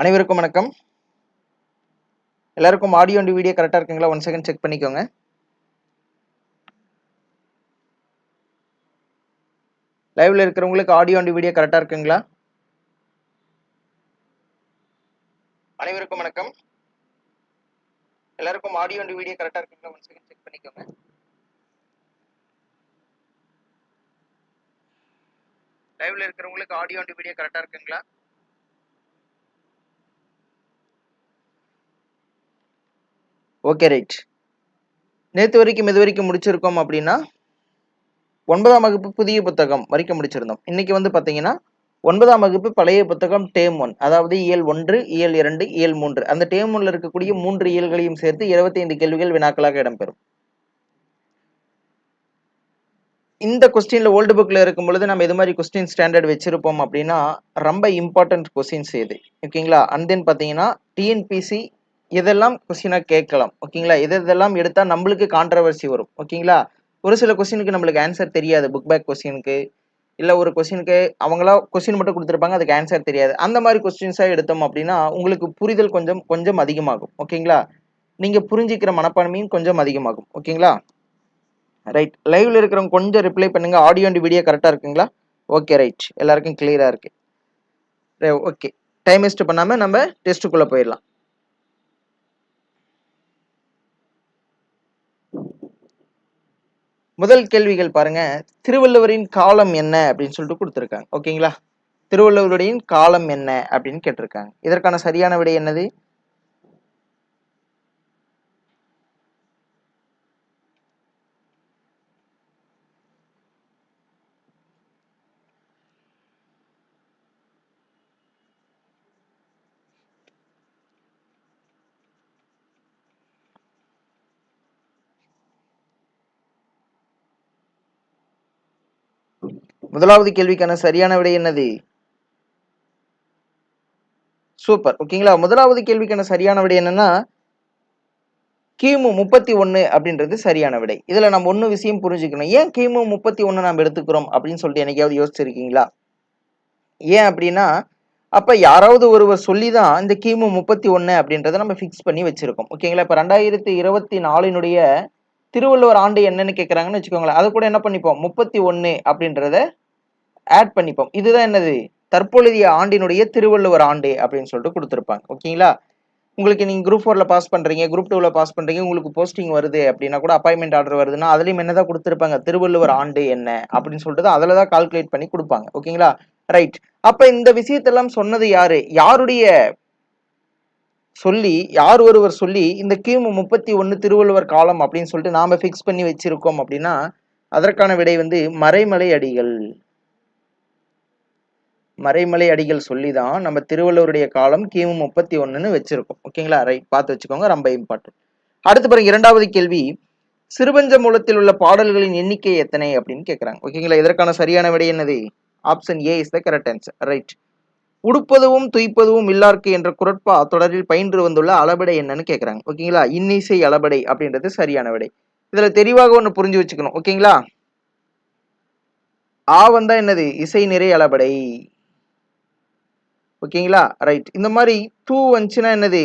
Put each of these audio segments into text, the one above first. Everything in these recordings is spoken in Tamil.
அனைவருக்கும் வணக்கம். எல்லாருக்கும் ஆடியோ அண்ட் வீடியோ கரெக்டாக இருக்குங்களா? ஒன் செகண்ட் செக் பண்ணிக்கோங்க. லைவ்ல இருக்கிறவங்களுக்கு ஆடியோ அண்ட் வீடியோ கரெக்டாக இருக்குங்களா? அனைவருக்கும் வணக்கம். எல்லாருக்கும் ஆடியோ அண்ட் வீடியோ கரெக்டாக இருக்குங்களா? ஒன் செகண்ட் செக் பண்ணிக்கோங்க. லைவ்ல இருக்கிறவங்களுக்கு ஆடியோ அண்ட் வீடியோ கரெக்டாக இருக்குங்களா? ஓகே ரைட் நேற்று வரைக்கும் இது வரைக்கும் முடிச்சிருக்கோம் அப்படின்னா ஒன்பதாம் வகுப்பு புதிய புத்தகம் வரைக்கும் முடிச்சிருந்தோம். இன்னைக்கு வந்து பார்த்தீங்கன்னா ஒன்பதாம் வகுப்பு பழைய புத்தகம் டேம் ஒன் அதாவது இயல் ஒன்று இயல் இரண்டு இயல் மூன்று. அந்த டேம் ஒன்ல இருக்கக்கூடிய மூன்று இயல்களையும் சேர்த்து இருபத்தைந்து கேள்விகள் வினாக்களாக இடம்பெறும். இந்த கொஸ்டின்ல ஓல்டு புக்ல இருக்கும் பொழுது நம்ம இது மாதிரி கொஸ்டின் ஸ்டாண்டர்ட் வச்சிருப்போம் அப்படின்னா ரொம்ப இம்பார்ட்டன்ட் கொஸ்டின்ஸ் இது. ஓகேங்களா அண்ட் தென் பார்த்தீங்கன்னா டிஎன்பிசி இதெல்லாம் கொஸ்டினாக கேட்கலாம். ஓகேங்களா இது இதெல்லாம் எடுத்தால் நம்மளுக்கு கான்ட்ரவர்சி வரும்? ஓகேங்களா ஒரு சில கொஸ்டினுக்கு நம்மளுக்கு ஆன்சர் தெரியாது. புக் பேக் கொஸ்டினுக்கு இல்லை ஒரு கொஸ்டினுக்கு அவங்களா கொஸ்டின் மட்டும் கொடுத்துருப்பாங்க அதுக்கு ஆன்சர் தெரியாது. அந்த மாதிரி கொஸ்டின்ஸாக எடுத்தோம் அப்படின்னா உங்களுக்கு புரிதல் கொஞ்சம் கொஞ்சம் அதிகமாகும். ஓகேங்களா நீங்கள் புரிஞ்சிக்கிற மனப்பான்மையும் கொஞ்சம் அதிகமாகும். ஓகேங்களா ரைட் லைவ்ல இருக்கிறவங்க கொஞ்சம் ரிப்ளை பண்ணுங்க. ஆடியோ அண்ட் வீடியோ கரெக்டாக இருக்குங்களா? ஓகே ரைட் எல்லாருக்கும் கிளியராக இருக்கு. ஓகே டைம் வேஸ்ட் பண்ணாமல் நம்ம டெஸ்ட்டுக்குள்ளே போயிடலாம். முதல் கேள்விகள் பாருங்க. திருவள்ளுவரின் காலம் என்ன அப்படின்னு சொல்லிட்டு கொடுத்துருக்காங்க. ஓகேங்களா? திருவள்ளுவருடைய காலம் என்ன அப்படின்னு கேட்டிருக்காங்க. இதற்கான சரியான விடை என்னது? முதலாவது கேள்விக்கான சரியான விடை என்னது? சூப்பர். ஓகேங்களா? முதலாவது கேள்விக்கான சரியான விடை என்னன்னா கிமு முப்பத்தி ஒன்று அப்படின்றது சரியான விடை. இதுல நம்ம ஒன்று விஷயம் புரிஞ்சுக்கணும். ஏன் கிமு முப்பத்தி ஒன்று நம்ம எடுத்துக்கிறோம் அப்படின்னு சொல்லிட்டு என்னைக்காவது யோசிச்சிருக்கீங்களா? ஏன் அப்படின்னா அப்ப யாராவது ஒருவர் சொல்லி தான் இந்த கிமு முப்பத்தி ஒன்று அப்படின்றத நம்ம ஃபிக்ஸ் பண்ணி வச்சிருக்கோம். ஓகேங்களா? இப்போ ரெண்டாயிரத்தி இருபத்தி நாலினுடைய திருவள்ளுவர் ஆண்டு என்னன்னு கேட்குறாங்கன்னு வச்சுக்கோங்களேன். அதை கூட என்ன பண்ணிப்போம்? முப்பத்தி ஒன்று அப்படின்றத ஆட் பண்ணிப்போம். இதுதான் என்னது? தற்பொழுதைய ஆண்டினுடைய திருவள்ளுவர் ஆண்டு அப்படின்னு சொல்லிட்டு கொடுத்துருப்பாங்க. ஓகேங்களா? உங்களுக்கு நீங்கள் குரூப் ஃபோரில் பாஸ் பண்ணுறீங்க குரூப் டூவில் பாஸ் பண்ணுறீங்க உங்களுக்கு போஸ்டிங் வருது அப்படின்னா கூட அப்பாயின்மெண்ட் ஆர்டர் வருதுன்னா அதுலேயும் என்ன தான் கொடுத்துருப்பாங்க? திருவள்ளுவர் ஆண்டு என்ன அப்படின்னு சொல்லிட்டு அதில் தான் கால்குலேட் பண்ணி கொடுப்பாங்க. ஓகேங்களா? ரைட் அப்போ இந்த விஷயத்தெல்லாம் சொன்னது யாரு? யாருடைய சொல்லி யார் ஒருவர் சொல்லி இந்த கிமு முப்பத்தி ஒன்று திருவள்ளுவர் காலம் அப்படின்னு சொல்லிட்டு நாம ஃபிக்ஸ் பண்ணி வச்சிருக்கோம் அப்படின்னா அதற்கான விடை வந்து மறைமலை அடிகள். மறைமலை அடிகள் சொல்லி தான் நம்ம திருவள்ளுவருடைய காலம் கிமு முப்பத்தி ஒன்றுன்னு வச்சிருக்கோம். ஓகேங்களா ரைட் பார்த்து வச்சுக்கோங்க ரொம்ப இம்பார்ட்டன்ட் அடுத்து பாருங்க இரண்டாவது கேள்வி. சிறுபஞ்ச மூலத்தில் உள்ள பாடல்களின் எண்ணிக்கை எத்தனை அப்படின்னு கேட்குறாங்க ஓகேங்களா இதற்கான சரியான விடை என்னது? Option A is the correct answer right உடுப்பதுவும் துய்ப்பதுவும் இல்லார்க்கு என்ற குரட்பா தொடரில் பயின்று வந்துள்ள அளபடை என்னன்னு கேட்குறாங்க ஓகேங்களா? இன்னிசை அளபடை அப்படின்றது சரியான விடை. இதுல தெளிவாக ஒன்று புரிஞ்சு வச்சுக்கணும். ஓகேங்களா? ஆ வந்தா என்னது? இசை நிறை அளபடை. ஓகேங்களா? ரைட். இந்த மாதிரி டூ வந்துச்சுன்னா என்னது?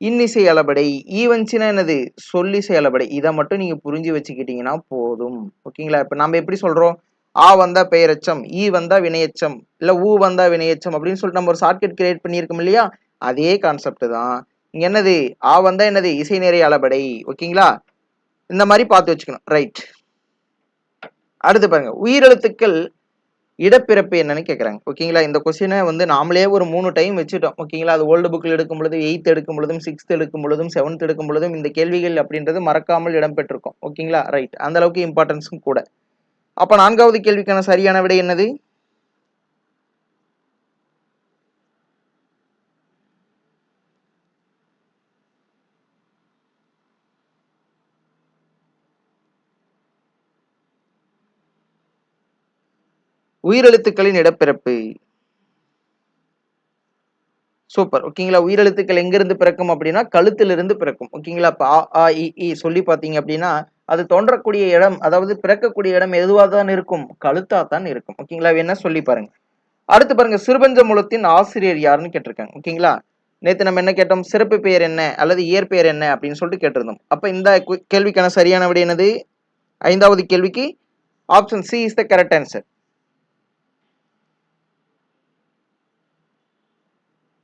இன்னிசை அளபடை. ஈ வந்துச்சுன்னா என்னது? சொல்லிசை அளபடை. இதை மட்டும் நீங்க புரிஞ்சு வச்சுக்கிட்டீங்கன்னா போதும். ஓகேங்களா? இப்போ நம்ம எப்படி சொல்றோம்? ஆ வந்தா பெயரச்சம் ஈ வந்தா வினையச்சம் இல்ல ஊ வந்தா வினையச்சம் அப்படின்னு சொல்லிட்டு நம்ம ஒரு ஷார்ட்கட் கிரியேட் பண்ணியிருக்கோம் இல்லையா? அதே கான்செப்ட் தான். இங்க என்னது? ஆ வந்தா என்னது? இசை நிறைய அளபடை. ஓகேங்களா? இந்த மாதிரி பார்த்து வச்சுக்கணும். ரைட் அடுத்து பாருங்க. உயிரெழுத்துக்கள் இடப்பிறப்பு என்னன்னு கேட்குறாங்க ஓகேங்களா? இந்த கொஸ்டினை வந்து நாமளே ஒரு மூணு டைம் வச்சுட்டோம். ஓகேங்களா? அது ஓல்டு புக்கில் எடுக்கும் பொழுது எயித் எடுக்கும் பொழுதும் சிக்ஸ்த் எடுக்கும் பொழுதும் செவன்த் எடுக்கும் பொழுதும் இந்த கேள்விகள் அப்படின்றது மறக்காமல் இடம்பெற்றிருக்கும். ஓகேங்களா? ரைட் அந்த அளவுக்கு இம்பார்ட்டன்ஸும் கூட. அப்ப நான்காவது கேள்விக்கான சரியான விடை என்னது? உயிரெழுத்துக்களின் இடப்பிறப்பு. சூப்பர். ஓகேங்களா? உயிரெழுத்துக்கள் எங்கிருந்து பிறக்கும் அப்படின்னா கழுத்திலிருந்து பிறக்கும். ஓகேங்களா? இப்போ ஆ இ சொல்லி பார்த்தீங்க அப்படின்னா அது தோன்றக்கூடிய இடம் அதாவது பிறக்கக்கூடிய இடம் எதுவாக தான் இருக்கும்? கழுத்தா தான் இருக்கும். ஓகேங்களா? என்ன சொல்லி பாருங்க. அடுத்து பாருங்க சிறுபஞ்ச மூலத்தின் ஆசிரியர் யாருன்னு கேட்டிருக்காங்க. ஓகேங்களா? நேற்று நம்ம என்ன கேட்டோம்? சிறப்பு பெயர் என்ன? அல்லது இயற்பெயர் என்ன? அப்படின்னு சொல்லிட்டு கேட்டிருந்தோம். அப்போ இந்த கேள்விக்கான சரியான விடை என்னது? ஐந்தாவது கேள்விக்கு option C is the correct answer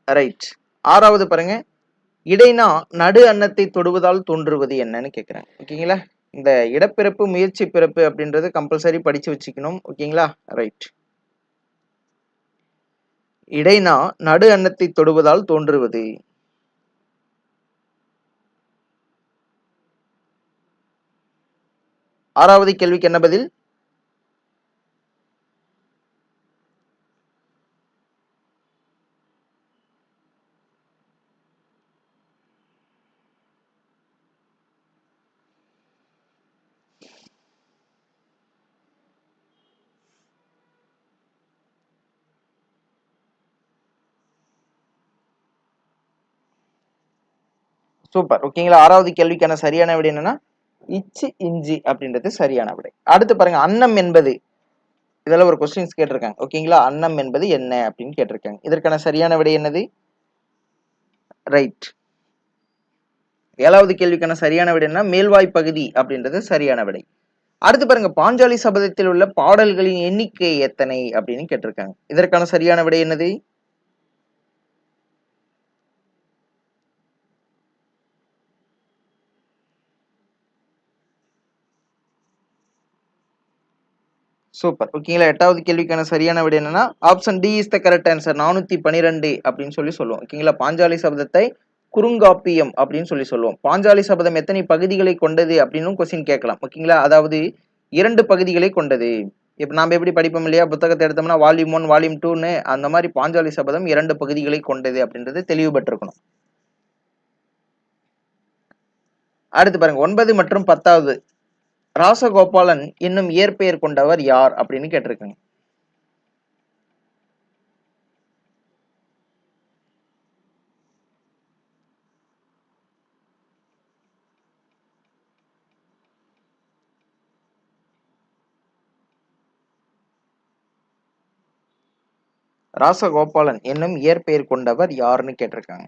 right ஆறாவது பாருங்க இடைனா நடு அன்னத்தை தொடுவதால் தோன்றுவது என்னன்னு கேட்குறேன் ஓகேங்களா? இந்த இடப்பிறப்பு முயற்சி பிறப்பு அப்படின்றது கம்பல்சரி படிச்சு வச்சுக்கணும். ஓகேங்களா? ரைட் இடைனா நடு அன்னத்தை தொடுவதால் தோன்றுவது. ஆறாவது கேள்விக்கு என்ன பதில்? சூப்பர். ஓகேங்களா? ஆறாவது கேள்விக்கான சரியான விடை என்னன்னா இச்சு இஞ்சி அப்படின்றது சரியான விடை. அடுத்து பாருங்க அன்னம் என்பது. இதெல்லாம் ஒரு கொஸ்டின்ஸ் கேட்டிருக்காங்க. ஓகேங்களா? அன்னம் என்பது என்ன அப்படின்னு கேட்டிருக்காங்க. இதற்கான சரியான விடை என்னது? ரைட் ஏழாவது கேள்விக்கான சரியான விடை என்ன மேல்வாய் பகுதி அப்படின்றது சரியான விடை. அடுத்து பாருங்க பாஞ்சாலி சபதத்தில் உள்ள பாடல்களின் எண்ணிக்கை எத்தனை அப்படின்னு கேட்டிருக்காங்க. இதற்கான சரியான விடை என்னது? சூப்பர். ஓகேங்களா? எட்டாவது கேள்விக்கான சரியான விடை என்னன்னா option D is the correct answer நானூத்தி பனிரெண்டு அப்படின்னு சொல்லி சொல்லுவோம். ஓகேங்களா? பாஞ்சாலி சபதத்தை குறுங்காப்பியம் அப்படின்னு சொல்லி சொல்லுவோம். பாஞ்சாலி சபதம் எத்தனை பகுதிகளை கொண்டது அப்படின்னு கொஸ்டின் கேட்கலாம். ஓகேங்களா? அதாவது இரண்டு பகுதிகளை கொண்டது. இப்போ நாம் எப்படி படிப்போம் இல்லையா? புத்தகத்தை எடுத்தோம்னா வால்யூம் ஒன் வால்யூம் டூன்னு அந்த மாதிரி பாஞ்சாலி சபதம் இரண்டு பகுதிகளை கொண்டது அப்படின்றது தெளிவுபட்டிருக்கணும். அடுத்து பாருங்க. ஒன்பது மற்றும் பத்தாவது. ராசகோபாலன் என்னும் இயற்பெயர் கொண்டவர் யார் அப்படின்னு கேட்டிருக்காங்க. ராசகோபாலன் என்னும் இயற்பெயர் கொண்டவர் யாருன்னு கேட்டிருக்காங்க.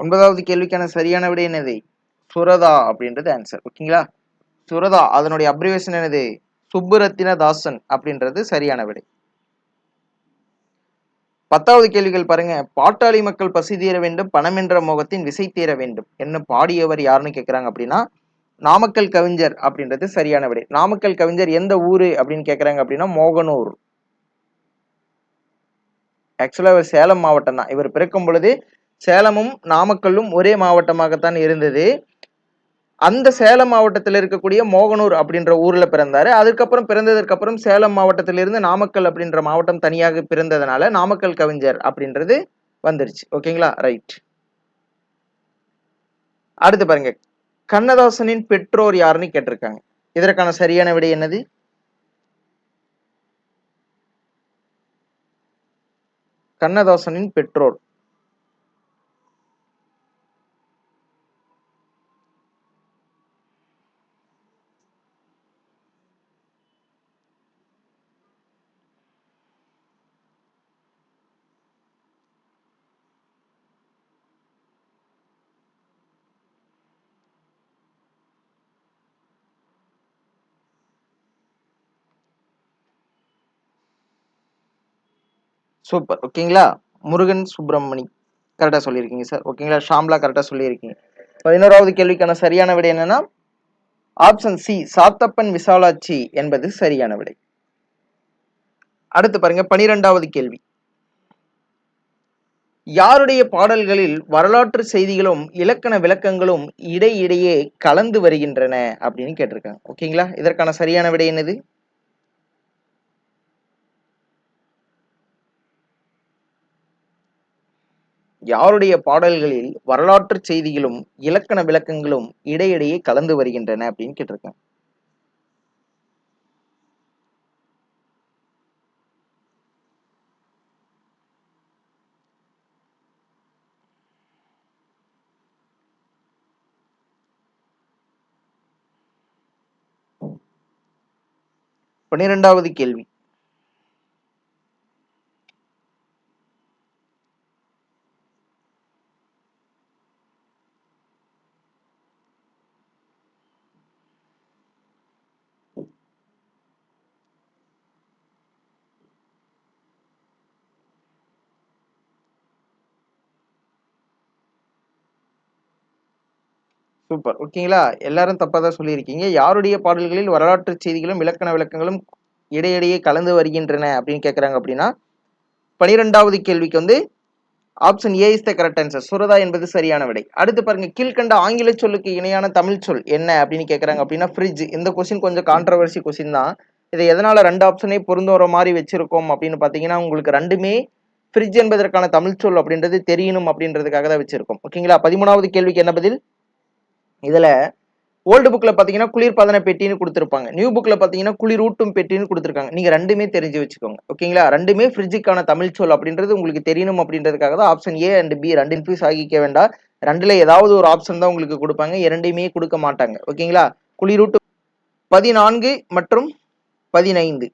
ஒன்பதாவது கேள்விக்கான சரியான விடை என்னது? சுரதா அப்படின்றது ஆன்சர் ஓகேங்களா? சுரதா அதனுடைய அப்ரிவேஷன் என்னது? சுப்புரத்தின தாசன் அப்படின்றது சரியான விடை. பத்தாவது கேள்விகள் பாருங்க. பாட்டாளி மக்கள் பசி தீர வேண்டும் பணம் என்ற மோகத்தின் விசை தீர வேண்டும். என்ன பாடியவர் யாருன்னு கேட்குறாங்க அப்படின்னா நாமக்கல் கவிஞர் அப்படின்றது சரியான விடை. நாமக்கல் கவிஞர் எந்த ஊரு அப்படின்னு கேட்குறாங்க அப்படின்னா மோகனூர். ஆக்சுவலா இவர் சேலம் மாவட்டம் தான். இவர் பிறக்கும் பொழுது சேலமும் நாமக்கல்லும் ஒரே மாவட்டமாகத்தான் இருந்தது. அந்த சேலம் மாவட்டத்தில் இருக்கக்கூடிய மோகனூர் அப்படின்ற ஊரில் பிறந்தார். அதுக்கப்புறம் பிறந்ததற்கப்புறம் சேலம் மாவட்டத்திலிருந்து நாமக்கல் அப்படின்ற மாவட்டம் தனியாக பிறந்ததுனால நாமக்கல் கவிஞர் அப்படின்றது வந்துருச்சு. ஓகேங்களா? ரைட். அடுத்து பாருங்க. கண்ணதாசனின் பெற்றோர் யாருன்னு கேட்டிருக்காங்க. இதற்கான சரியான விடை என்னது? கண்ணதாசனின் பெற்றோர். சூப்பர். ஓகேங்களா? முருகன் சுப்பிரமணி. கரெக்டாக சொல்லியிருக்கீங்க சார். ஓகேங்களா? ஷாம்லா கரெக்டாக சொல்லியிருக்கீங்க. பதினோராவது கேள்விக்கான சரியான விடை என்னன்னா ஆப்ஷன் சி சாத்தப்பன் விசாலாட்சி என்பது சரியான விடை. அடுத்து பாருங்க பனிரெண்டாவது கேள்வி. யாருடைய பாடல்களில் வரலாற்று செய்திகளும் இலக்கண விளக்கங்களும் இடையிடையே கலந்து வருகின்றன அப்படின்னு கேட்டிருக்காங்க. ஓகேங்களா? இதற்கான சரியான விடை என்னது? யாருடைய பாடல்களில் வரலாற்று செய்திகளும் இலக்கண விளக்கங்களும் இடையிடையே கலந்து வருகின்றன அப்படின்னு கேட்டிருக்கேன். பன்னிரெண்டாவது கேள்வி. சூப்பர் ஓகேங்களா எல்லாரும் தப்பாக தான் சொல்லியிருக்கீங்க. யாருடைய பாடல்களில் வரலாற்று செய்திகளும் இலக்கண விளக்கங்களும் இடையிடையே கலந்து வருகின்றன அப்படின்னு கேட்குறாங்க அப்படின்னா பனிரெண்டாவது கேள்விக்கு வந்து option A is the correct answer Suratha என்பது சரியான விடை. அடுத்து பாருங்க கீழ்கண்ட ஆங்கில சொல்லுக்கு இணையான தமிழ் சொல் என்ன அப்படின்னு கேட்குறாங்க அப்படின்னா ஃப்ரிட்ஜ் இந்த கொஸ்டின் கொஞ்சம் கான்ட்ரவர்சி கொஸ்டின் தான். இதை எதனால ரெண்டு ஆப்ஷனே பொருந்து வர மாதிரி வச்சிருக்கோம் அப்படின்னு பார்த்தீங்கன்னா உங்களுக்கு ரெண்டுமே ஃப்ரிட்ஜ் என்பதற்கான தமிழ் சொல் அப்படின்றது தெரியணும் அப்படின்றதுக்காக தான் வச்சிருக்கோம் ஓகேங்களா பதிமூணாவது கேள்விக்கு என்ன பதில்? இதில் ஓல்டு புக்கில் பார்த்தீங்கன்னா குளிர் பதன பெட்டின்னு கொடுத்துருப்பாங்க. நியூ புக்கில் பார்த்தீங்கன்னா குளிர் ஊட்டும் பெட்டின்னு கொடுத்துருக்காங்க. நீங்கள் ரெண்டுமே தெரிஞ்சு வச்சுக்கோங்க. ஓகேங்களா ரெண்டுமே ஃப்ரிட்ஜுக்கான தமிழ் சொல் அப்படின்றது உங்களுக்கு தெரியணும் அப்படின்றதுக்காக தான் ஆப்ஷன் ஏ அண்ட் பி ரெண்டு இன்ஃபியூஸ் ஆகிக்க வேண்டாம். ரெண்டில் ஏதாவது ஒரு ஆப்ஷன் தான் உங்களுக்கு கொடுப்பாங்க. இரண்டையுமே கொடுக்க மாட்டாங்க. ஓகேங்களா குளிரூட்டும் பதினான்கு மற்றும் பதினைந்து.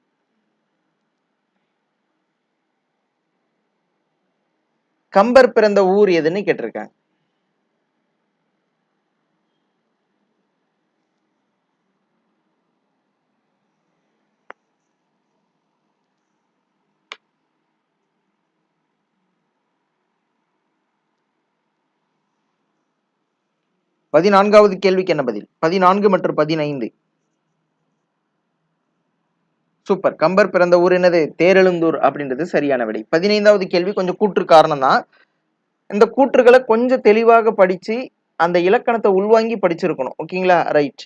கம்பர் பிறந்த ஊர் எதுன்னு கேட்டிருக்காங்க பதினான்காவது கேள்விக்கு என்ன பதில்? பதினான்கு மற்றும் பதினைந்து. சூப்பர் கம்பர் பிறந்த ஊர் என்னது? தேரெழுந்தூர் அப்படின்றது சரியான விடை. பதினைந்தாவது கேள்வி கொஞ்சம் கூற்று காரணம் தான். இந்த கூற்றுகளை கொஞ்சம் தெளிவாக படிச்சு அந்த இலக்கணத்தை உள்வாங்கி படிச்சிருக்கணும். ஓகேங்களா? ரைட்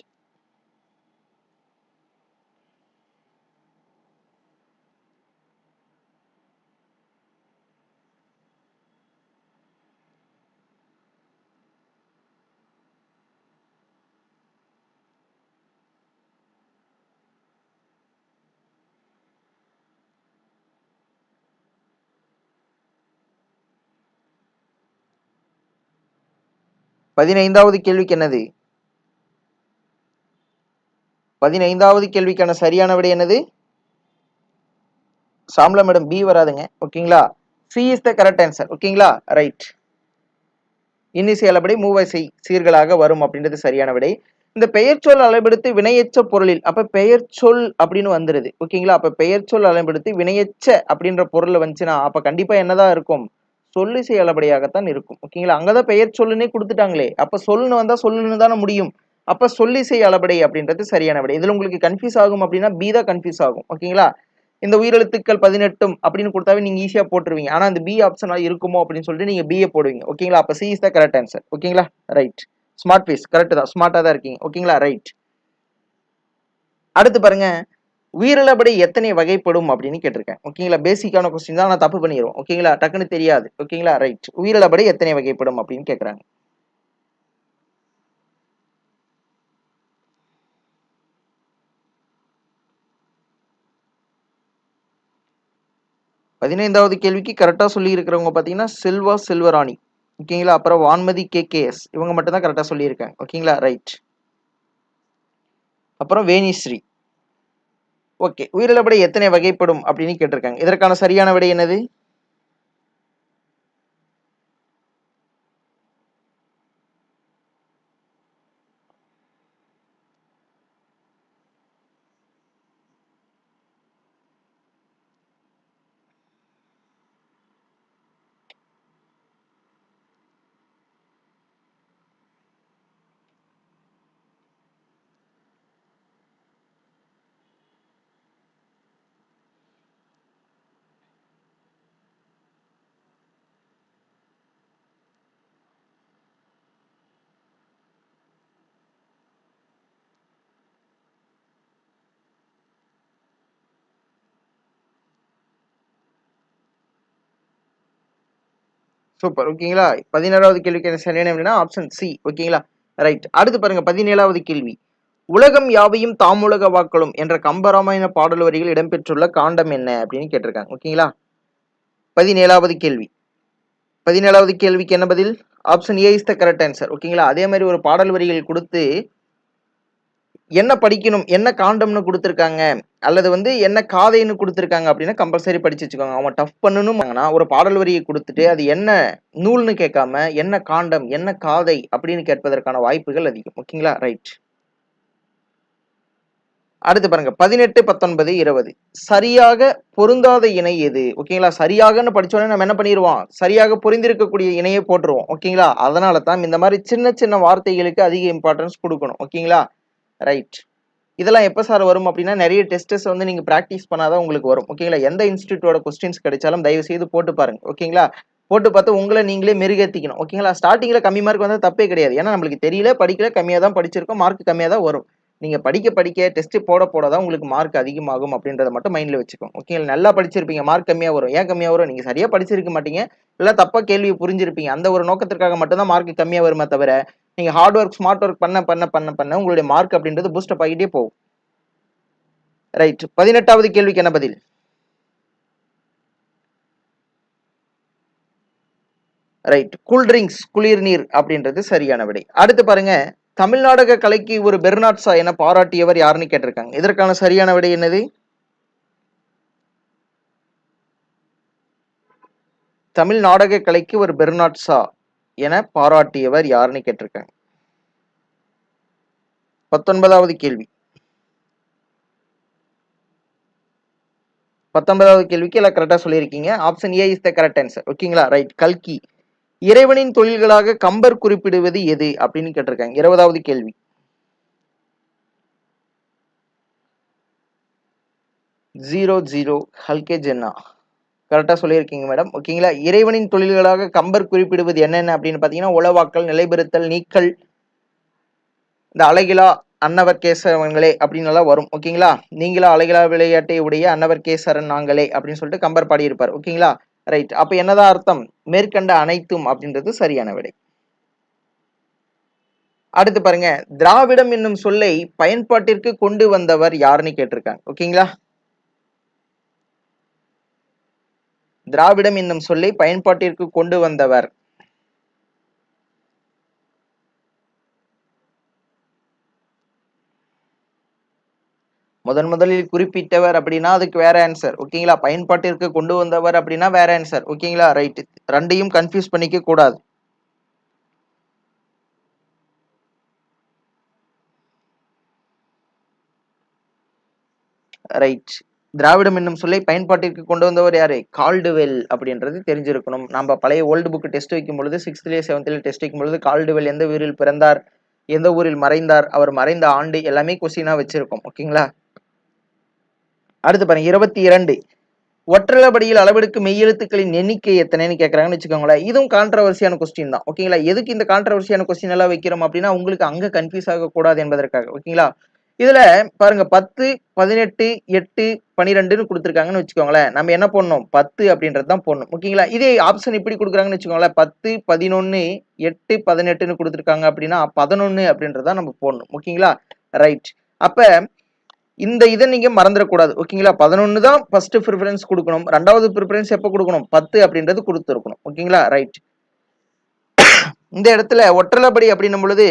பதினைந்தாவது கேள்விக்கு என்னது பதினைந்தாவது கேள்விக்கான சரியான விடை என்னது? சாம்ல மேடம் பி வராதுங்க. ஓகேங்களா? C is the correct answer ஓகேங்களா? ரைட் இன்னிசையலபடி மூவசை சீர்களாக வரும் அப்படின்றது சரியான விடை. இந்த பெயர்ச்சொல் அளபெடுத்து வினையச்ச பொருளில் அப்ப சொல் அப்படின்னு வந்துருது. ஓகேங்களா? அப்ப சொல் அளபெடுத்து வினையச்ச அப்படின்ற பொருள் வந்துச்சுன்னா அப்ப கண்டிப்பா என்னதான் இருக்கும்? சொல்லிசை செயலபடியாகத்தான் இருக்கும். ஓகேங்களா? அங்கதான் பெயர் சொல்லுன்னே கொடுத்துட்டாங்களே. அப்ப சொல்லுன்னு வந்தா சொல்லுன்னு தானே முடியும். அப்ப சொல்லிசை அளபடை அப்படின்றது சரியான விடை. இதுல உங்களுக்கு கன்ஃபியூஸ் ஆகும் அப்படின்னா பி தான் கன்ஃபியூஸ் ஆகும். ஓகேங்களா? இந்த உயிரெழுத்துக்கள் பதினெட்டும் அப்படின்னு கொடுத்தாவே நீங்க ஈஸியா போட்டுருவீங்க. ஆனா அந்த பி ஆப்ஷனா இருக்குமோ அப்படின்னு சொல்லிட்டு நீங்க பிஏ போடுவீங்க. ஓகேங்களா? அப்ப C is the correct answer ஓகேங்களா? ரைட் ஸ்மார்ட் ஃபீஸ் கரெக்ட் தான். ஸ்மார்ட்டா தான் இருக்கீங்க. ஓகேங்களா? ரைட் அடுத்து பாருங்க. உயிரிழப்படை எத்தனை வகைப்படும் அப்படின்னு கேட்டிருக்கேன். ஓகேங்களா பேசிக்கான கொஸ்டின் தான் நான் தப்பு பண்ணிடுவோம் ஓகேங்களா டக்குன்னு தெரியாது. ஓகேங்களா ரைட் உயிரிழப்படை எத்தனை வகைப்படும் அப்படின்னு கேட்குறாங்க. பதினைந்தாவது கேள்விக்கு கரெக்டாக சொல்லி இருக்கிறவங்க பார்த்தீங்கன்னா செல்வா செல்வராணி. ஓகேங்களா அப்புறம் வான்மதி கே கேஎஸ் இவங்க மட்டும் தான் கரெக்டாக சொல்லியிருக்காங்க. ஓகேங்களா ரைட் அப்புறம் வேணிஸ்ரீ. ஓகே. உயிரிழப்படை எத்தனை வகைப்படும் அப்படின்னு கேட்டிருக்காங்க. இதற்கான சரியான விடை என்னது? சூப்பர் ஓகேங்களா? பதினேழாவது கேள்விக்கு என்ன சரியான அப்படின்னா ஆப்ஷன் சி ஓகேங்களா? ரைட் அடுத்து பாருங்க பதினேழாவது கேள்வி. உலகம் யாவையும் தாமுலக வாக்களும் என்ற கம்பராமாயண பாடல் வரிகள் இடம்பெற்றுள்ள காண்டம் என்ன அப்படின்னு கேட்டிருக்காங்க ஓகேங்களா? பதினேழாவது கேள்வி. பதினேழாவது கேள்விக்கு என்ன பதில்? Option A is the correct answer ஓகேங்களா? அதே மாதிரி ஒரு பாடல் வரிகள் கொடுத்து என்ன படிக்கணும் என்ன காண்டம்னு கொடுத்துருக்காங்க அல்லது வந்து என்ன காதைன்னு கொடுத்துருக்காங்க அப்படின்னா கம்பல்சரி படிச்சு வச்சுக்கோங்க. அவங்க டஃப் பண்ணணும்னா ஒரு பாடல் வரியை கொடுத்துட்டு அது என்ன நூல்னு கேட்காம என்ன காண்டம் என்ன காதை அப்படின்னு கேட்பதற்கான வாய்ப்புகள் அதிகம். ஓகேங்களா? ரைட் அடுத்து பாருங்க. பதினெட்டு பத்தொன்பது இருபது. சரியாக பொருந்தாத இணை எது? ஓகேங்களா? சரியாகன்னு படிச்சோடனே நம்ம என்ன பண்ணிடுவோம் சரியாக பொருந்திருக்கக்கூடிய இணையை போட்டுருவோம். ஓகேங்களா? அதனால தான் இந்த மாதிரி சின்ன சின்ன வார்த்தைகளுக்கு அதிக இம்பார்ட்டன்ஸ் கொடுக்கணும். ஓகேங்களா? ரைட் இதெல்லாம் எப்போ சார் வரும் அப்படின்னா நிறைய டெஸ்டஸ் வந்து நீங்கள் ப்ராக்டிஸ் பண்ணாதான் உங்களுக்கு வரும். ஓகேங்களா எந்த இன்ஸ்டியூட்டோட கொஸ்டின்ஸ் கிடைச்சாலும் தயவு செய்து போட்டு பாருங்க. ஓகேங்களா போட்டு பார்த்து உங்களை நீங்களே மெருகேற்றிக்கணும் ஓகேங்களா ஸ்டார்டிங்கில் கம்மி மார்க் வந்தால் தப்பே கிடையாது. ஏன்னா நம்மளுக்கு தெரியல படிக்கல கம்மியாக தான் படிச்சிருக்கோம் மார்க் கம்மியாக தான் வரும். நீங்கள் படிக்க படிக்க டெஸ்ட் போட போட தான் உங்களுக்கு மார்க் அதிகமாகும் அப்படின்றத மட்டும் மைண்டில் வச்சுக்கோங்க. ஓகேங்களா நல்லா படிச்சிருப்பீங்க மார்க் கம்மியாக வரும். ஏன் கம்மியாக வரும்? நீங்கள் சரியாக படிச்சிருக்க மாட்டீங்க. இல்லை தப்பாக கேள்வி புரிஞ்சிருப்பீங்க. அந்த ஒரு நோக்கத்திற்காக மட்டும்தான் மார்க் கம்மியாக வருமே தவிர நீங்கள் ஹார்ட் ஒர்க் ஸ்மார்ட் ஒர்க் பண்ண பண்ண பண்ண பண்ண உங்களுடைய மார்க் அப்படின்றது பூஸ்டப் ஆகிட்டே போகும். ரைட் பதினெட்டாவது கேள்விக்கு என்ன பதில்? ரைட் கூல் ட்ரிங்க்ஸ் குளிர் நீர் அப்படின்றது சரியான விடை. அடுத்து பாருங்க. தமிழ்நாடக கலைக்கு ஒரு பெர்னாட்ஸா என பாராட்டியவர் யாருன்னு கேட்டிருக்காங்க. இதற்கான சரியான விடை என்னது? தமிழ் நாடக கலைக்கு ஒரு பெர்னாட்ஸா என பாராட்டியவர் யாருன்னு கேட்டிருக்காங்க. பத்தொன்பதாவது கேள்வி. பத்தொன்பதாவது கேள்விக்கு எல்லாம் கரெக்டா சொல்லியிருக்கீங்க. Option A is the correct answer ஓகேங்களா? ரைட் கல்கி. இறைவனின் தொழில்களாக கம்பர் குறிப்பிடுவது எது அப்படின்னு கேட்டிருக்காங்க. இருபதாவது கேள்வி. ஜீரோ ஜீரோ ஹல்கே ஜென்னா கரெக்டாக சொல்லியிருக்கீங்க மேடம் ஓகேங்களா இறைவனின் தொழில்களாக கம்பர் குறிப்பிடுவது என்னென்ன அப்படின்னு பார்த்தீங்கன்னா உளவாக்கல் நிலைபெறுத்தல் நீக்கல் இந்த அழகிலா அன்னவர் கேசவங்களே அப்படின்னு எல்லாம் வரும் ஓகேங்களா நீங்களா அழகிலா விளையாட்டை உடைய அன்னவர் கேசரன் நாங்களே அப்படின்னு சொல்லிட்டு கம்பர் பாடியிருப்பார். ஓகேங்களா ரைட் அப்போ என்னதான் அர்த்தம்? மேற்கண்ட அனைத்தும் அப்படின்றது சரியான விடை. அடுத்து பாருங்க. திராவிடம் என்னும் சொல்லை பயன்பாட்டிற்கு கொண்டு வந்தவர் யாருன்னு கேட்டிருக்காங்க. ஓகேங்களா திராவிடம் என்னும் சொல்லை பயன்பாட்டிற்கு கொண்டு வந்தவர். முதன் முதலில் குறிப்பிட்டவர் அப்படின்னா அதுக்கு வேற ஆன்சர் ஓகேங்களா பயன்பாட்டிற்கு கொண்டு வந்தவர் அப்படின்னா வேற ஆன்சர் ஓகேங்களா ரைட் ரெண்டையும் கன்ஃபியூஸ் பண்ணிக்க கூடாது. ரைட் திராவிடம் என்னும் சொல்லை பயன்பாட்டிற்கு கொண்டு வந்தவர் யாரு? கால்டுவெல் அப்படின்றது தெரிஞ்சிருக்கணும். நம்ம பழைய ஓல்டு புக் டெஸ்ட் வைக்கும் பொழுது சிக்ஸ்த்லேயே செவன்த்லேயே டெஸ்ட் வைக்கும் பொழுது கால்டுவெல் எந்த ஊரில் பிறந்தார்? எந்த ஊரில் மறைந்தார்? அவர் மறைந்த ஆண்டு எல்லாமே கொஸ்டினா வச்சிருக்கோம். ஓகேங்களா அடுத்து பாருங்க இருபத்தி இரண்டு. ஒற்றளபடியில் அளவெடுக்கும் மெய்யெழுத்துக்களின் எண்ணிக்கை எத்தனைன்னு கேட்குறாங்கன்னு வச்சுக்கோங்களேன். இதுவும் கான்ட்ரவர்சியான கொஸ்டின் தான். ஓகேங்களா எதுக்கு இந்த கான்ட்ரவர்சியான கொஸ்டின் எல்லாம் வைக்கிறோம் அப்படின்னா உங்களுக்கு அங்கே கன்ஃபியூஸ் ஆகக்கூடாது என்பதற்காக. ஓகேங்களா இதுல பாருங்க பத்து பதினெட்டு எட்டு பனிரெண்டுன்னு கொடுத்துருக்காங்கன்னு வச்சுக்கோங்களேன். நம்ம என்ன பண்ணணும் பத்து அப்படின்றது தான் போடணும். ஓகேங்களா? இதே ஆப்ஷன் இப்படி கொடுக்குறாங்கன்னு வச்சுக்கோங்களேன். பத்து பதினொன்று எட்டு பதினெட்டுன்னு கொடுத்துருக்காங்க அப்படின்னா பதினொன்று அப்படின்றது தான் நம்ம போடணும். ஓகேங்களா? ரைட் அப்ப இந்த இதை நீங்க மறந்துடக்கூடாது. ஓகேங்களா? பதினொன்னு தான் ஃபர்ஸ்ட் ப்ரிஃபரன்ஸ் கொடுக்கணும். ரெண்டாவது ப்ரிஃபரன்ஸ் எப்போ கொடுக்கணும்? பத்து அப்படின்றது கொடுத்துருக்கணும். ஓகேங்களா? ரைட் இந்த இடத்துல ஒற்றலைப்படி அப்படின்னும் பொழுது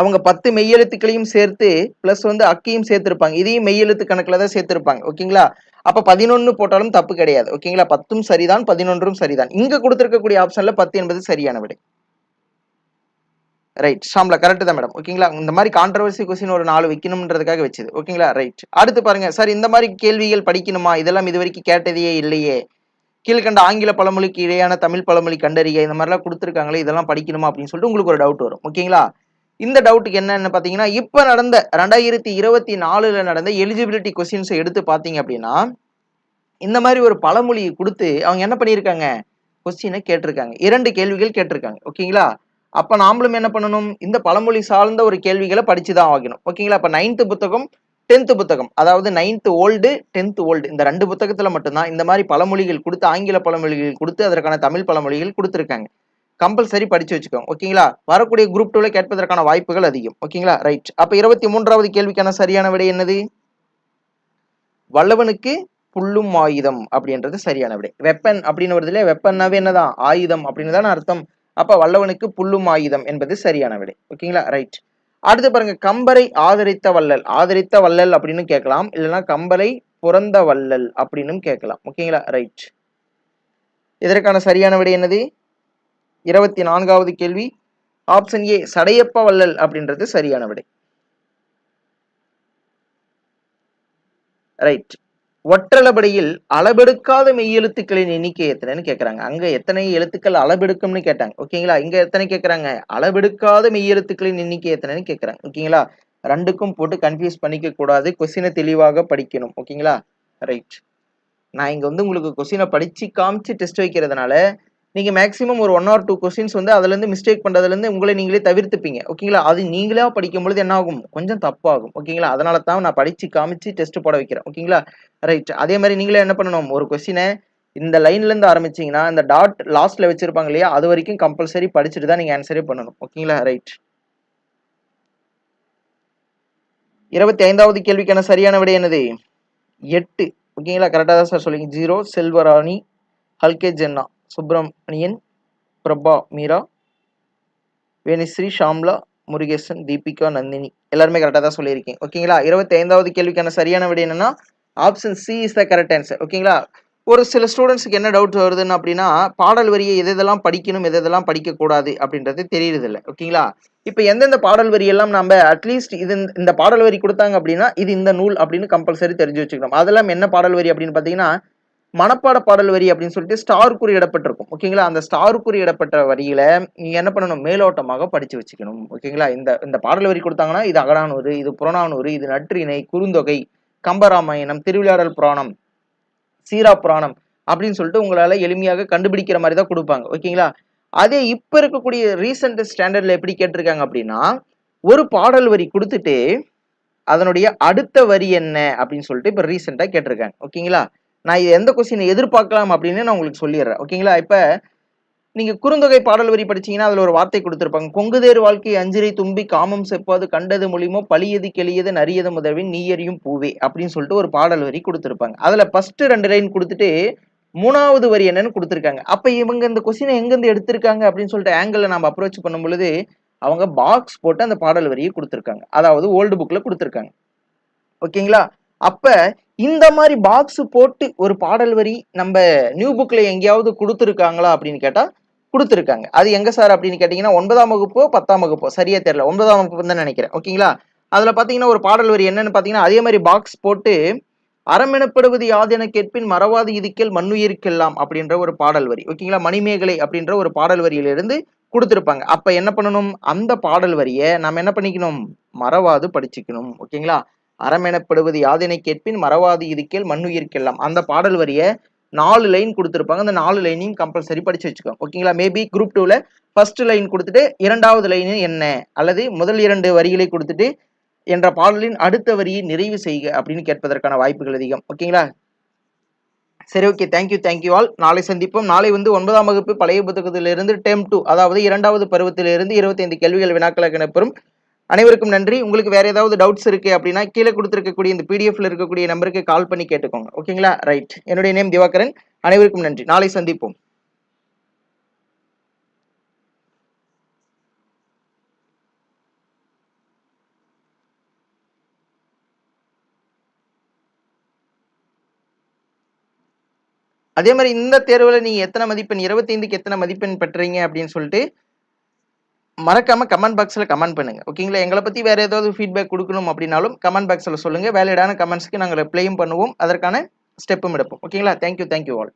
அவங்க பத்து மெய்யெழுத்துக்களையும் சேர்த்து பிளஸ் வந்து அக்கையும் சேர்த்திருப்பாங்க. இதையும் மெய்யெழுத்து கணக்கில் தான் சேர்த்திருப்பாங்க. ஓகேங்களா? அப்போ பதினொன்று போட்டாலும் தப்பு கிடையாது. ஓகேங்களா? பத்தும் சரிதான் பதினொன்றும் சரிதான். இங்கே கொடுத்துருக்கக்கூடிய ஆப்ஷன்ல பத்து என்பது சரியான விடை. ரைட் ஷாம்ல கரெக்ட் தான் மேடம் ஓகேங்களா? இந்த மாதிரி கான்ட்ரவர்சி கொஸ்டின் ஒரு நாலு வைக்கணும்ன்றதுக்காக வச்சது. ஓகேங்களா? ரைட் அடுத்து பாருங்க. சார் இந்த மாதிரி கேள்விகள் படிக்கணுமா? இதெல்லாம் இது வரைக்கும் கேட்டதையே இல்லையே. கீழ்கண்ட ஆங்கில பழமொழிக்கு இடையான தமிழ் பழமொழி கண்டறிய இந்த மாதிரிலாம் கொடுத்துருக்காங்களே இதெல்லாம் படிக்கணுமா? அப்படின்னு சொல்லிட்டு உங்களுக்கு ஒரு டவுட் வரும். ஓகேங்களா? இந்த டவுட்டுக்கு என்னென்னு பார்த்தீங்கன்னா இப்போ நடந்த ரெண்டாயிரத்தி இருபத்தி நாலுல நடந்த எலிஜிபிலிட்டி கொஸ்டின்ஸை எடுத்து பார்த்தீங்க அப்படின்னா இந்த மாதிரி ஒரு பழமொழியை கொடுத்து அவங்க என்ன பண்ணியிருக்காங்க? கொஸ்டினை கேட்டிருக்காங்க. இரண்டு கேள்விகள் கேட்டிருக்காங்க. ஓகேங்களா அப்போ நாமளும் என்ன பண்ணணும்? இந்த பழமொழி சார்ந்த ஒரு கேள்விகளை படித்து தான் ஆகணும் ஓகேங்களா அப்போ நைன்த்து புத்தகம் டென்த்து புத்தகம் அதாவது நைன்த்து ஓல்டு டென்த்து ஓல்டு இந்த ரெண்டு புத்தகத்தில் மட்டும்தான் இந்த மாதிரி பழமொழிகள் கொடுத்து ஆங்கில பழமொழிகள் கொடுத்து அதற்கான தமிழ் பழமொழிகள் கொடுத்துருக்காங்க. கம்பல்சரி படிச்சு வச்சுக்கோங்க ஓகேங்களா வரக்கூடிய குரூப் டூல கேட்பதற்கான வாய்ப்புகள் அதிகம் ஓகேங்களா ரைட் அப்ப இருபத்தி மூன்றாவது கேள்விக்கான சரியான விடை என்னது? வல்லவனுக்கு புல்லும் ஆயுதம் அப்படின்றது சரியான விடை. வெப்பன் அப்படின்னு வருது வெப்பன்னாவே என்னதான்? ஆயுதம் அப்படின்னு அர்த்தம். அப்ப வல்லவனுக்கு புல்லும் ஆயுதம் என்பது சரியான விடை ஓகேங்களா ரைட் அடுத்து பாருங்க கம்பரை ஆதரித்த வள்ளல். ஆதரித்த வள்ளல் அப்படின்னு கேட்கலாம். இல்லைன்னா கம்பரை புறந்த வள்ளல் அப்படின்னு கேட்கலாம் ஓகேங்களா ரைட் இதற்கான சரியான விடை என்னது? இருபத்தி நான்காவது கேள்வி ஆப்ஷன் ஏ சடையப்ப வள்ளல் அப்படின்றது சரியான விடை. ரைட் ஒற்றளபடியில் அளபெடுக்காத மெய்யெழுத்துக்களின் எண்ணிக்கை எத்தனைன்னு கேட்கறாங்க அங்க எத்தனை எழுத்துக்கள் அளபெடுக்கும்னு கேட்டாங்க. ஓகேங்களா? இங்க எத்தனை கேட்கறாங்க அளபெடுக்காத மெய்யெழுத்துக்களின் எண்ணிக்கை எத்தனைன்னு கேட்குறாங்க ஓகேங்களா? ரெண்டுக்கும் போட்டு கன்ஃபியூஸ் பண்ணிக்க கூடாது. கொஸ்டினை தெளிவாக படிக்கணும். ஓகேங்களா? ரைட் நான் இங்க வந்து உங்களுக்கு கொஸ்டினை படிச்சு காமிச்சு டெஸ்ட் வைக்கிறதுனால நீங்கள் மேக்ஸிமம் ஒரு ஒன் ஆர் டூ கொஸ்டின்ஸ் வந்து அதுலேருந்து மிஸ்டேக் பண்ணுறதுலேருந்து உங்களை நீங்களே தவிர்த்துப்பீங்க. ஓகேங்களா அது நீங்களே படிக்கும் பொழுது என்ன ஆகும்? கொஞ்சம் தப்பாகும். ஓகேங்களா அதனால தான் நான் படித்து காமிச்சு டெஸ்ட் போட வைக்கிறேன். ஓகேங்களா ரைட் அதே மாதிரி நீங்களே என்ன பண்ணணும்? ஒரு கொஸ்டினை இந்த லைன்லேருந்து ஆரம்பிச்சிங்கன்னா இந்த டாட் லாஸ்ட்ல வச்சிருப்பாங்க இல்லையா? அது வரைக்கும் கம்பல்சரி படிச்சுட்டு தான் நீங்கள் ஆன்சரே பண்ணணும். ஓகேங்களா ரைட் இருபத்தி ஐந்தாவது கேள்விக்கான சரியான விடை என்னது? எட்டு. ஓகேங்களா கரெக்டாக தான் சார் சொல்லிங்க ஜீரோ செல்வராணி ஹல்கே ஜென்னா சுப்பிரமணியன் பிரபா மீரா வேணிஸ்ரீ ஷாம்லா முருகேசன் தீபிகா நந்தினி. எல்லாருமே கரெக்டாக தான் சொல்லியிருக்கேன் ஓகேங்களா? இருபத்தி ஐந்தாவது கேள்விக்கான சரியான விடை என்னன்னா option C is the correct answer ஓகேங்களா? ஒரு சில ஸ்டூடெண்ட்ஸுக்கு என்ன டவுட் வருதுன்னு அப்படின்னா பாடல் வரியை எது எதெல்லாம் படிக்கணும் எது எதெல்லாம் படிக்கக்கூடாது அப்படின்றது தெரியறதில்ல. ஓகேங்களா? இப்போ எந்தெந்த பாடல் வரியெல்லாம் நம்ம அட்லீஸ்ட் இது இந்த- இந்த பாடல் வரி கொடுத்தாங்க அப்படின்னா இது இந்த நூல் அப்படின்னு கம்பல்சரி தெரிஞ்சு வச்சுக்கணும். அதெல்லாம் என்ன பாடல் வரி அப்படின்னு பார்த்தீங்கன்னா மனப்பாட பாடல் வரி அப்படின்னு சொல்லிட்டு ஸ்டார் குறியிடப்பட்டிருக்கும் ஓகேங்களா அந்த ஸ்டார் குறியிடப்பட்ட வரியில நீங்க என்ன பண்ணணும்? மேலோட்டமாக படிச்சு வச்சுக்கணும். ஓகேங்களா இந்த இந்த பாடல் வரி கொடுத்தாங்கன்னா இது அகடானூறு இது புறநானூறு இது நற்றிணை குறுந்தொகை கம்பராமாயணம் திருவிளையாடல் புராணம் சீரா புராணம் அப்படின்னு சொல்லிட்டு உங்களால எளிமையாக கண்டுபிடிக்கிற மாதிரி தான் கொடுப்பாங்க. ஓகேங்களா அதே இப்ப இருக்கக்கூடிய ரீசெண்ட் ஸ்டாண்டர்ட்ல எப்படி கேட்டிருக்காங்க அப்படின்னா ஒரு பாடல் வரி கொடுத்துட்டு அதனுடைய அடுத்த வரி என்ன அப்படின்னு சொல்லிட்டு இப்ப ரீசெண்டா கேட்டிருக்காங்க. ஓகேங்களா நான் இது எந்த கொஸ்டின் எதிர்பார்க்கலாம் அப்படின்னு நான் உங்களுக்கு சொல்லிடுறேன். ஓகேங்களா இப்போ நீங்கள் குறுந்தொகை பாடல் வரி படிச்சீங்கன்னா அதில் ஒரு வார்த்தை கொடுத்துருப்பாங்க. கொங்குதேர் வாழ்க்கை அஞ்சிரை தும்பி காமம் செப்பாது கண்டது மொழிமோ பழியது கெளியது நரியது முதல்வின் நீயறியும் பூவே அப்படின்னு சொல்லிட்டு ஒரு பாடல் வரி கொடுத்துருப்பாங்க. அதில் ஃபஸ்ட்டு ரெண்டு லைன் கொடுத்துட்டு மூணாவது வரி என்னன்னு கொடுத்துருக்காங்க. அப்போ இவங்க இந்த கொஸ்டினை எங்கேருந்து எடுத்திருக்காங்க அப்படின்னு சொல்லிட்டு ஆங்கிளில் நம்ம அப்ரோச் பண்ணும் பொழுது அவங்க பாக்ஸ் போட்டு அந்த பாடல் வரியை கொடுத்துருக்காங்க. அதாவது ஓல்டு புக்கில் கொடுத்துருக்காங்க. ஓகேங்களா அப்போ இந்த மாதிரி பாக்ஸ் போட்டு ஒரு பாடல் வரி நம்ம நியூ புக்கில் எங்கேயாவது கொடுத்துருக்காங்களா அப்படின்னு கேட்டால் கொடுத்துருக்காங்க. அது எங்கே சார் அப்படின்னு கேட்டிங்கன்னா ஒன்பதாம் வகுப்போ பத்தாம் வகுப்போ? சரியா தெரில ஒன்பதாம் வகுப்பு தான் நினைக்கிறேன். ஓகேங்களா அதில் பார்த்தீங்கன்னா ஒரு பாடல் வரி என்னன்னு பார்த்தீங்கன்னா அதே மாதிரி பாக்ஸ் போட்டு அறமெனப்படுவது என கேட்பின் மறவாது இதுக்கேல் மண்ணுயிருக்கெல்லாம் அப்படின்ற ஒரு பாடல் வரி. ஓகேங்களா மணிமேகலை அப்படின்ற ஒரு பாடல் வரியிலிருந்து கொடுத்துருப்பாங்க. அப்போ என்ன பண்ணணும்? அந்த பாடல் வரியை நம்ம என்ன பண்ணிக்கணும்? மறவாது படிச்சுக்கணும். ஓகேங்களா அறமெனப்படுவது யாதினை கேட்பின்? மறவாது இருக்கேல் மண்ணுயிர்க்கெல்லாம் அந்த பாடல் வரியை நாலு லைன் கொடுத்துருப்பாங்க. அந்த நாலு லைனையும் கம்பல்சரி படிச்சு வச்சுக்கோங்க ஓகேங்களா? மேபி குரூப் டூவில் ஃபர்ஸ்ட் லைன் கொடுத்துட்டு இரண்டாவது லைன் என்ன? அல்லது முதல் இரண்டு வரிகளை கொடுத்துட்டு என்ற பாடலின் அடுத்த வரியை நிறைவு செய்க அப்படின்னு கேட்பதற்கான வாய்ப்புகள் அதிகம். ஓகேங்களா? சரி ஓகே தேங்க்யூ தேங்க்யூ ஆல் நாளை சந்திப்போம். நாளை வந்து ஒன்பதாம் வகுப்பு பழைய புத்தகத்திலிருந்து டெம் டூ அதாவது இரண்டாவது பருவத்திலிருந்து இருபத்தைந்து கேள்விகள் வினாக்களாக எனப்பெறும் அனைவருக்கும் நன்றி. உங்களுக்கு வேற ஏதாவது டவுட்ஸ் இருக்கு அப்படின்னா கீழே கொடுத்துருக்கக்கூடிய இந்த பிடிஎஃப்ல இருக்கக்கூடிய நம்பருக்கு கால் பண்ணி கேட்டுக்கோங்க. ஓகேங்களா? ரைட் என்னுடைய நேம் திவாகரன். அனைவருக்கும் நன்றி. நாளை சந்திப்போம். அதே மாதிரி இந்த தேர்வுல நீங்க எத்தனை மதிப்பெண் இருபத்தைந்துக்கு எத்தனை மதிப்பெண் பெற்றீங்க அப்படின்னு சொல்லிட்டு மறக்காம கமெண்ட் பாக்ஸில் கமெண்ட் பண்ணுங்க. ஓகேங்களா எங்களை பத்தி வேற ஏதாவது ஃபீட்பேக் கொடுக்கணும் அப்படின்னாலும் கமெண்ட் பாக்ஸில் சொல்லுங்க. வேலிடான கமெண்ட்ஸ்க்கு நாங்கள் ரிப்ளையும் பண்ணுவோம். அதற்கான ஸ்டெப்பும் எடுப்போம். ஓகேங்களா தேங்க்யூ தேங்க்யூ ஆல்